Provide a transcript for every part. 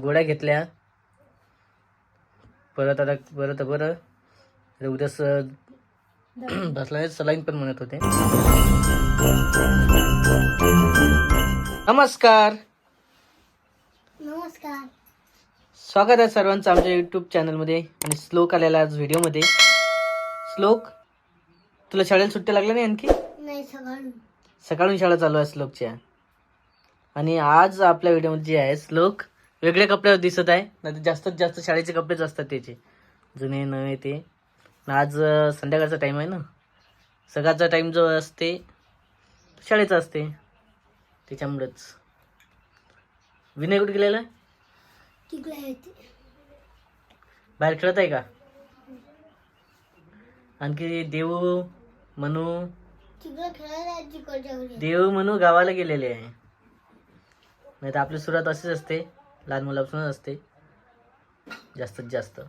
गोळ्या घेतल्या. परत आता परत बरं. आता उद्याच बसला सलाईन पण म्हणत होते. नमस्कार. नमस्कार. स्वागत आहे सर्वांचं आमच्या यूट्यूब चॅनलमध्ये आणि श्लोक आलेला आज व्हिडिओमध्ये श्लोक तुला शाळेला सुट्ट्या लागल्या नाही आणखी? नाही सकाळून सकाळून शाळा चालू आहे श्लोकच्या. आणि आज आपल्या व्हिडिओमध्ये जे आहे श्लोक वेगळ्या कपड्यावर दिसत आहे. नाही जास्तीत जास्त शाळेचे कपडेच असतात त्याचे. जुने नवे ते. आज संध्याकाळचा टाईम आहे ना. सकाळचा टाईम जो असते शाळेचा असते. त्याच्यामुळेच. विनय कुठे गेलेला? आहे बाहेर खेळत आहे का? आणखी देऊ मनू. देव म्हणू गावाला गेलेले आहे. नाही तर आपली सुरुवात अशीच असते. लहान मुलापासूनच असते. जास्तीत जास्त.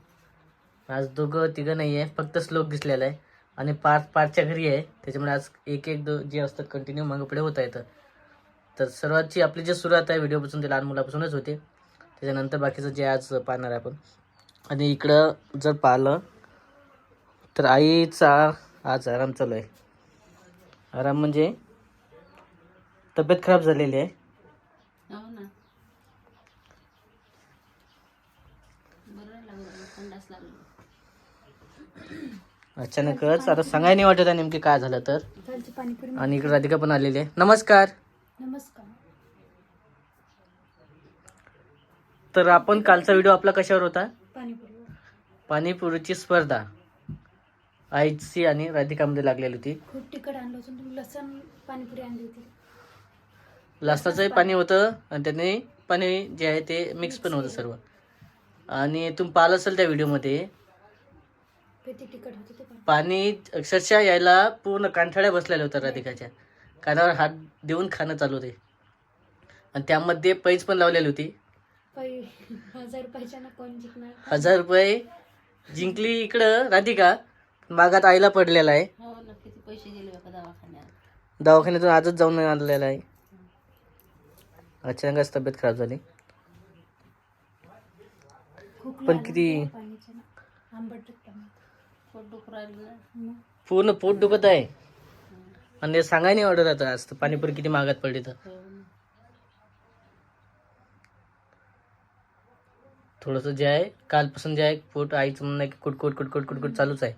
आज दोघं तिघं नाही आहे फक्त श्लोक दिसलेला आहे. आणि पाच पाचच्या घरी आहे. त्याच्यामुळे आज एक एक दो जे असतात कंटिन्यू मागं पुढे होता येतं. तर सर्वातची आपली जी सुरुवात आहे व्हिडिओपासून ते लहान मुलापासूनच होते. त्याच्यानंतर बाकीचं जे आज पाहणार आहे आपण. आणि इकडं जर पाहिलं तर आईचा आज आराम चालू आहे. आराम म्हणजे तब्येत खराब झालेली आहे हो ना बरं लागलं अचानकच. आता सांगायला नाही वाटत आहे नेमकी काय झालं तर. आणि इकडे राधिका पण आलेली आहे. नमस्कार. नमस्कार. तर आपण कालचा व्हिडिओ आपला कशावर होता? पाणीपुरी. पाणीपुरीची स्पर्धा. आईची आणि राधिकामध्ये लागलेली होती. खूप तिखट आणलं होतं तुम्ही लसण पाणीपुरी आणली होती. लसणाचंही पाणी होतं आणि त्याने पाणी जे आहे ते मिक्स पण होतं सर्व. आणि तुम्ही पाहिलं असेल त्या व्हिडिओमध्ये? किती तिखट होते ते पण. पाणी अक्षरशः यायला पूर्ण कांठाळ्या बसलेल्या होत्या राधिकाच्या. कानावर हात देऊन खाणं चालू होते. आणि त्यामध्ये पैज पण लावलेली होती. पै हजार रुपयाच्या ना कोण जिंकणार हजार रुपये जिंकली इकडं राधिका. मागात आईला पडलेला आहे. हो ना किती पैसे दिले बाबा दवाखान्यात. दवाखान्यातून आजच जाऊन आणलेला आहे. अचानकच तब्येत खराब झाली. पण किती? पूर्ण पोट दुखत आहे. आणि सांगाय नाही वाटत आता आज पाणीपुरी किती महागात पडली तर. हो थोडंसं जे आहे कालपासून जे आहे पोट आईचं म्हणणं की कुटकुट कुटकुट कुटकुट चालूच आहे.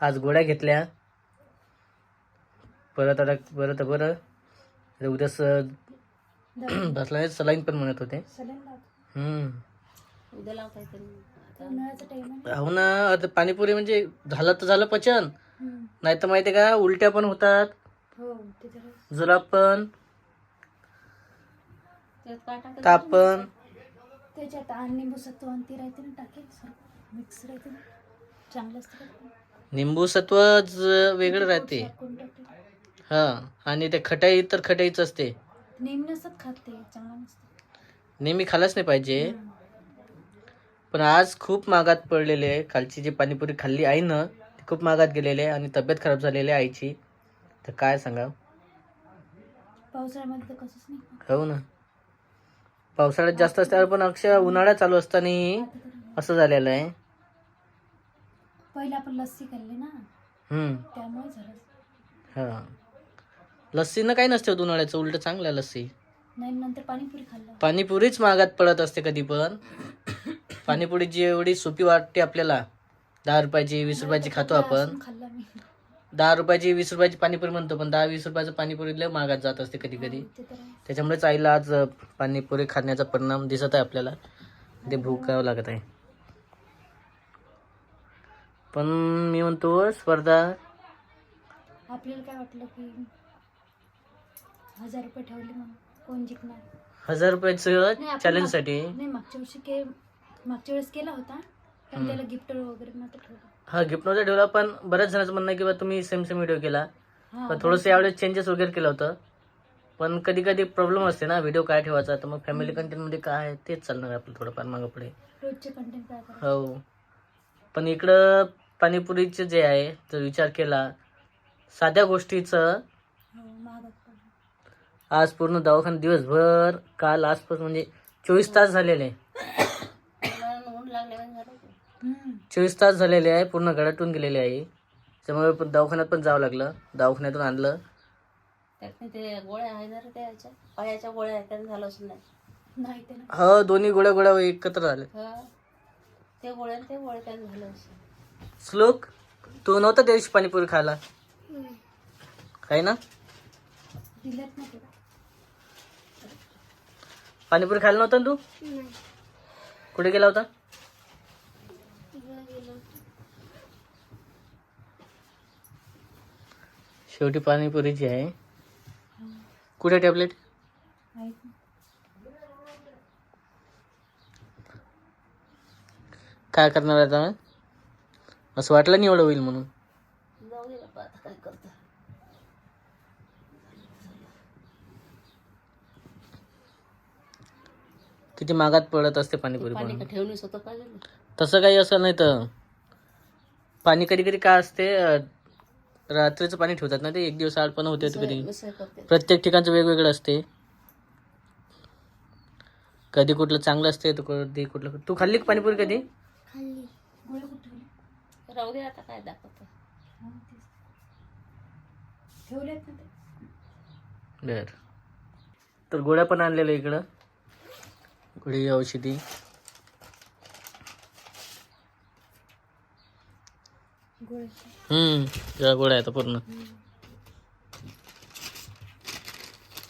आज गोळ्या घेतल्या. परत आता परत बरं. उद्याच बसला सलाईन पण म्हणत होते. हम्म. उद्या हो ना. आता पाणीपुरी म्हणजे झालं तर झालं पचन. नाही तर माहिती आहे का उलट्या पण होतात. हो तर जुलाब पण. ताप पण. त्याच्यात आणि लिंबू सत्व आणि ती राहते ना टाकेल मिक्स राहते ना. चांगलं असतं सत्व ज- वेगळं राहते. हा आणि ते खटाई तर खटाईच असते. नेहमी नसतात खात ते चांगलं नसतं. नेहमी खाल्लंच नाही पाहिजे. पण आज खूप मागात पडलेले आहे. कालची जी पाणीपुरी खाल्ली आई ना ती खूप मागात गेलेली आहे आणि तब्येत खराब झालेली आहे आईची. तर काय सांगा पावसाळ्यामध्ये तर कसंच नाही. हो ना. पावसाळ्यात जास्त असल्यावर पण अक्षर उन्हाळा चालू असताना असं झालेलं आहे. पहिले आपण लस्सी खाल्ली ना हम्म. त्यामुळे झालं. हा. लस्सीनं काही नसते होत उन्हाळ्याचं उलट चांगलं आहे लस्सी. नाही नंतर पाणीपुरी खाल्लं. पाणीपुरीच महागात पडत असते कधी पण. पाणीपुरी जी एवढी सोपी वाटते आपल्याला दहा रुपयाची वीस रुपयाची खातो आपण. लसूण खाल्लं मी. दहा रुपयाची वीस रुपयाची पाणीपुरी म्हणतो पण दहा वीस रुपयाचं पाणीपुरी लय महागात जात असते कधी कधी. त्याच्यामुळेच आईला आज पाणीपुरी खाण्याचा परिणाम दिसत आहे आपल्याला. ते भूकावं लागत आहे. पण मी म्हणतो स्पर्धा. आपल्याला काय वाटलं की हजार रुपये ठेवले मग कोण जिंकणार? हजार रुपयाचं चॅलेंजसाठी नाही मागच्या वर्षी मागच्या वेळेस केला होता पण त्याला गिफ्ट वगैरे नव्हतं ठेवलं. हा गिफ्ट नव्हता ठेवला पण बऱ्याच जणांचं म्हणणं आहे की बा तुम्ही सेम सेम व्हिडिओ केला. हा पण थोडंसं यावेळेस चेंजेस वगैरे केलं होतं. पण कधी कधी प्रॉब्लेम असते ना व्हिडिओ काय ठेवायचा तर मग फॅमिली कंटेंटमध्ये काय आहे तेच चालणार आहे आपलं थोडंफार मागं पुढे. रोजचे कंटेंट काय करायचं. हो. पण इकडं पाणीपुरीचं जे आहे जर विचार केला साध्या गोष्टीचं हो महागात पडलं आज पूर्ण दवाखाना दिवसभर काल आसपास म्हणजे चोवीस तास झालेले. हम्म. चोवीस तास झालेले आहे पूर्ण गडाटून गेलेले आहे. त्यामुळे पण दवाखान्यात पण जावं लागलं. दवाखान्यातून आणलं. ते गोळ्या आहे ना रे त्याच्या पायाच्या गोळ्या आहेत त्यानं झालं असं नाही? नाही ते ना हो दोन्ही गोळ्या गोळ्या एकत्र झाले हा. ते गोळ्या आणि ते गोळ्या त्यानं झालं असं श्लोक तू नव्हता त्या दिवशी पाणीपुरी खायला? काय ना? दिल्यात ना तुला. पाणीपुरी खायला नव्हता ना तू? कुठे गेला होता? शेवटी पाणीपुरीची आहे. कुठे टॅबलेट. काय करणार आहे आता असं वाटलं नाही एवढं होईल म्हणून. किती मागात पडत असते पाणीपुरी पाणी पाहिजे तसं काही असं नाही तर. पाणी कधी कधी काय असते रात्रीचं पाणी ठेवतात ना ते? एक दिवस आड पण होते कधी प्रत्येक ठिकाणचं वेगवेगळं असते. कधी कुठलं चांगलं असते तर कधी कुठलं तू खाल्ली का पाणीपुरी कधी? राहू दे आता काय दाखवतं तेच. ठेवलेत ना ते. बर. तर गोळ्या पण आणलेल्या इकडं. गोळी औषधी. हम्म गोळ्या आहेत पूर्ण.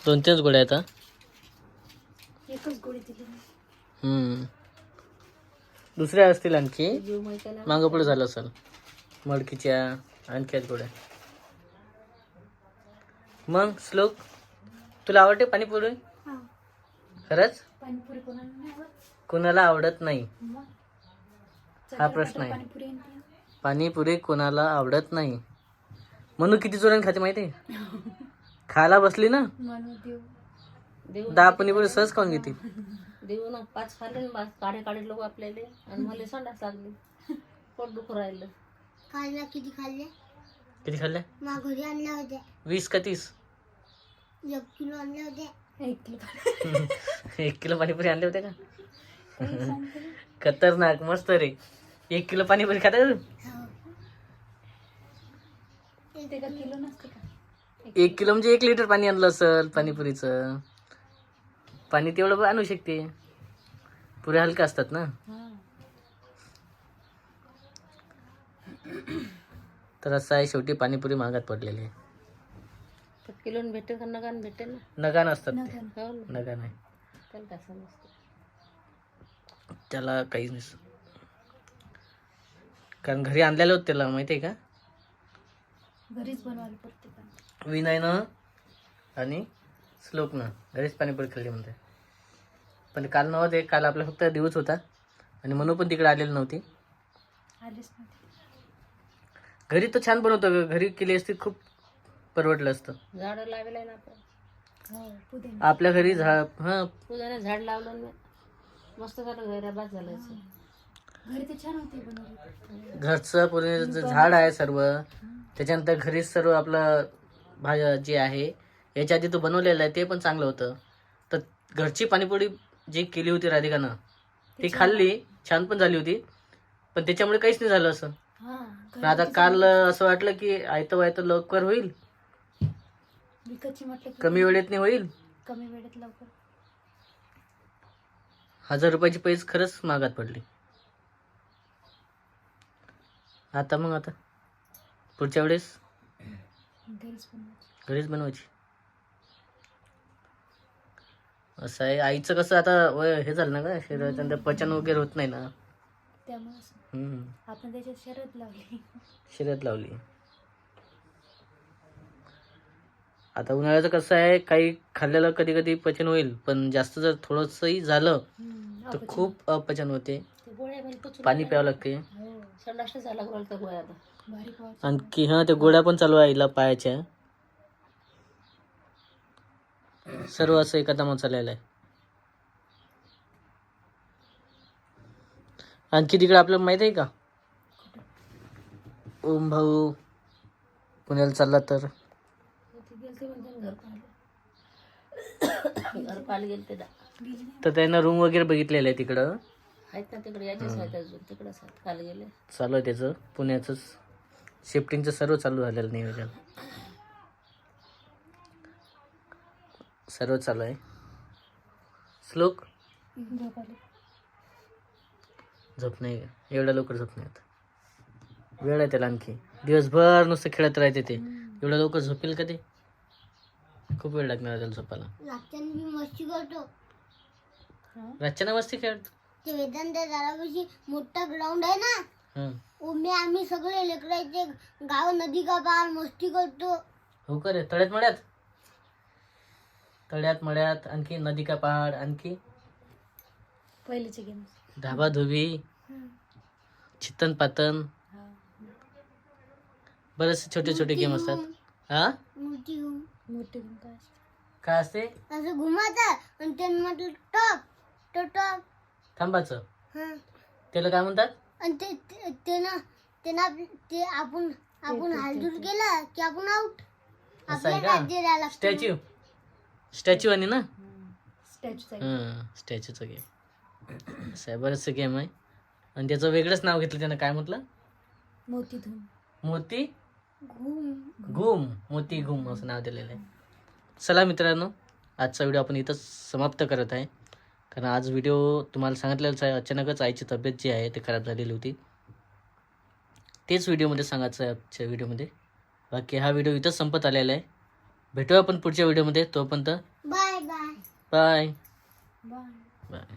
दोन तीनच गोळ्या आहेत. एकच गोळी दिली. ना. हम्म. दुसऱ्या असतील आणखी. जीव मागं पुढे झालं असेल. मडकीच्या आणखी आहेत गोळ्या. मग श्लोक? तुला आवडते पाणीपुरी? हा. खरंच? पाणीपुरी कोणाला नाही आवडत? कोणाला आवडत नाही? मग. हा प्रश्न आहे. पाणीपुरी. पाणीपुरी कोणाला आवडत नाही. म्हणून किती जोराने खाते माहिती आहे? खायला बसली ना? म्हणून देऊ देऊ दहा पाणीपुरी सहज खाऊन घेते. देऊ ना पाच खाल्ले ना बा- काढे काढे लोक आपल्याला. आणि मला संडास लागली. पोट दुखू राहिलं. खायला किती खाल्ले? किती खाल्ल्या माघारी आणल्या होत्या वीस का तीस? एक किलो आणल्या होत्या एक किलो किलो पाणीपुरी आणले होते का? ना. खतरनाक मस्त रे. एक किलो पाणीपुरी खाता किलो नसते का? एक किलो म्हणजे एक लिटर पाणी आणलं असेल पाणीपुरीचं. पाणी तेवढं पण आणू शकते. पुऱ्या हलक्या असतात ना. हा. तर असं आहे शेवटी पाणीपुरी महागात पडलेली. आहे किलोन भेटेल का नगान भेटेल ना? नगान असतात ते. नगन. हो ना. नगा नाही त्याला काहीच नाही कारण घरी आणलेलं होतं त्याला माहिती आहे का? घरीच बनवायला पडते पण. विनयनं आणि श्लोकनं घरीच पाणीपुरी खाल्ली म्हणते. पण काल नव्हते काल आपला फक्त दिवस होता आणि म्हणून पण तिकडे आलेली नव्हती. आलीच नाही घरी तर छान बनवतो ग. घरी केली असती खूप परवडलं असतं. झाडं लावेल आहे ना आपण? हो पुदिना आपल्या घरी झाड हां. तुझ्याने झाड लावलं ना. मस्त झालं घराबाद झालं असं. घरी ते छान होते बनवली. घरचं पूर्ण जे झाड आहे सर्व. त्याच्यानंतर घरीच सर्व आपलं भाज्या जे आहे याच्या आधी तो बनवलेलं आहे ते पण चांगलं होतं. तर घरची पाणीपुरी जी केली होती राधिकानं ती खाल्ली छान पण झाली होती. पण त्याच्यामुळे काहीच नाही झालं असं. हा पण आता काल असं वाटलं की आयतं वायतं लवकर होईल. विकतची म्हटलं की कमी वेळेत नाही होईल. कमी वेळेत लवकर. हजार रुपयाची पैसे खरंच मागात पडली. आता मग आता. पुढच्या वेळेस? घरीच बनवायची. घरीच बनवायची. असं आहे. आईचं कसं आता वय हे झालं ना का शरीराचं पचन वगैरे होत नाही ना. त्यामुळे असं. हम्म. आपण त्याच्यात शरद लावली. शरीरात लावली. आता उन्हाळ्याचं कसं आहे काही खाल्लेलं कधी कधी पचन होईल पण जास्त जर थोडंसंही झालं तर. खूप अपचन होते. पाणी प्यावं लागते. संडास झाला गोळ्या त्या गोळ्या आता. भारी पावायची आणखी हा ते गोळ्या पण चालू आहे पायाच्या सर्व असं एका दमात चाललेलं आहे. आणखी तिकडे आपल्याला माहीत आहे का? ओम भाऊ पुण्याला चालला तर. ते गेलते घर पाहिलं घर पाहिलं गेलते दा. गेली नाही. तर त्यानं रूम वगैरे बघितलेलं आहे तिकडं. आहेत ना तिकडे याचेच आहेत अजून तिकडेच आहेत काल गेले. चालू आहे त्याचं पुण्याचंच. शिफ्टिंगचं सर्व चालू झालेलं नियोजन सर्व चालू आहे. श्लोक? झोप नाही का? एवढ्या लवकर झोप नाही येत. वेळ आहे त्याला आणखी. दिवसभर नुसतं खेळत राहते ते. एवढ्या लवकर झोपेल का ते? खूप वेळ लागणार आहे त्याला झोपायला. रात्री मी मस्ती करतो. रातच्या ना मस्ती खेळत? ते वेदांत दारापाशी मोठा ग्राउंड आहे ना? हं. उमे आम्ही सगळे लेकराचे गाव नदी का पार मस्ती करतो. हो का रे? तळ्यात मळ्यात? तळ्यात मळ्यात आणखी नदी का पहाड आणखी? पहिलेचे गेम. धाबा धुबी चितन पातन बरेचसे छोटे छोटे गेम असतात. हा? मोठी घेऊन. मोठे गेम काय असते? काय असते? असं घुमातात आणि त्यांनी म्हटलं टॉप तो टॉप. थांबाचं हा. त्याला काय म्हणतात? आणि ते ते- ते ना ते ना आप- ते आपण आपण हालदूर केलं की आपण आउट असं आहे आपल्या का? राज्य द्यायला लागतं. स्टॅच्यू स्टॅच्यू आणि ना? स्टॅच्यूचा हां स्टॅच्यूचं गेम असं आहे बरेचसे गेम आहे. आणि त्याचं वेगळंच नाव घेतलं त्यानं काय म्हटलं? मोती धूम मोती? घुम. घुम. मोती घुम असं नाव दिलेलं आहे. चला मित्रांनो आजचा व्हिडिओ आपण इथंच समाप्त करत आहे. कारण आज व्हिडिओ तुम्हाला सांगितलेलंच आहे अचानकच आईची तब्येत जी आहे ती खराब झालेली होती. तेच व्हिडिओमध्ये सांगायचं आहे आजच्या व्हिडिओमध्ये बाकी हा व्हिडिओ इथंच संपत आलेला आहे. भेटूया आपण पुढच्या व्हिडिओमध्ये तोपर्यंत bye bye bye bye bye